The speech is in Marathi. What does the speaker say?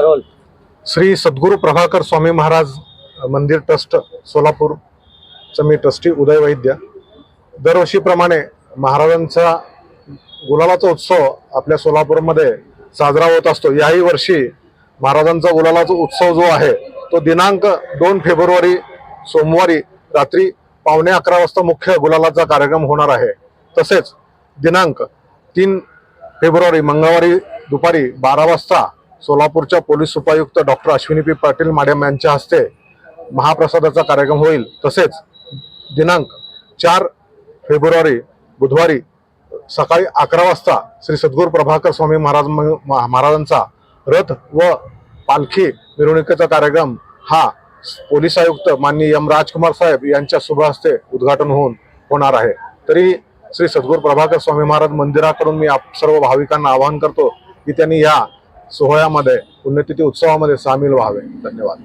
रोल श्री सद्गुरू प्रभाकर स्वामी महाराज मंदिर ट्रस्ट सोलापूरचं मी ट्रस्टी उदय वैद्य. दरवर्षीप्रमाणे महाराजांचा गुलालाचा उत्सव आपल्या सोलापूरमध्ये साजरा होत असतो. याही वर्षी महाराजांचा गुलालाचा उत्सव जो आहे तो दिनांक दोन फेब्रुवारी सोमवारी रात्री पावणे अकरा वाजता मुख्य गुलालाचा कार्यक्रम होणार आहे. तसेच दिनांक तीन फेब्रुवारी मंगळवारी दुपारी बारा वाजता सोलापूरच्या पोलीस उपायुक्त doctor Ashwini P Patil madam यांच्या हस्ते महाप्रसादाचा कार्यक्रम होईल. तसेच दिनांक चार फेब्रुवारी बुधवारी सकाळी अकरा वाजता श्री सद्गुरू प्रभाकर स्वामी महाराज महा- महाराजांचा रथ व पालखी मिरवणुकीचा कार्यक्रम हा पोलीस आयुक्त माननीय एम राजकुमार साहेब यांच्या शुभ हस्ते उद्घाटन होऊन होणार आहे. तरी श्री सद्गुरू प्रभाकर स्वामी महाराज मंदिराकडून मी आप सर्व भाविकांना आवाहन करतो की त्यांनी या सोहळ्यामध्ये पुण्यतिथी उत्सवामध्ये सामील व्हावे. धन्यवाद.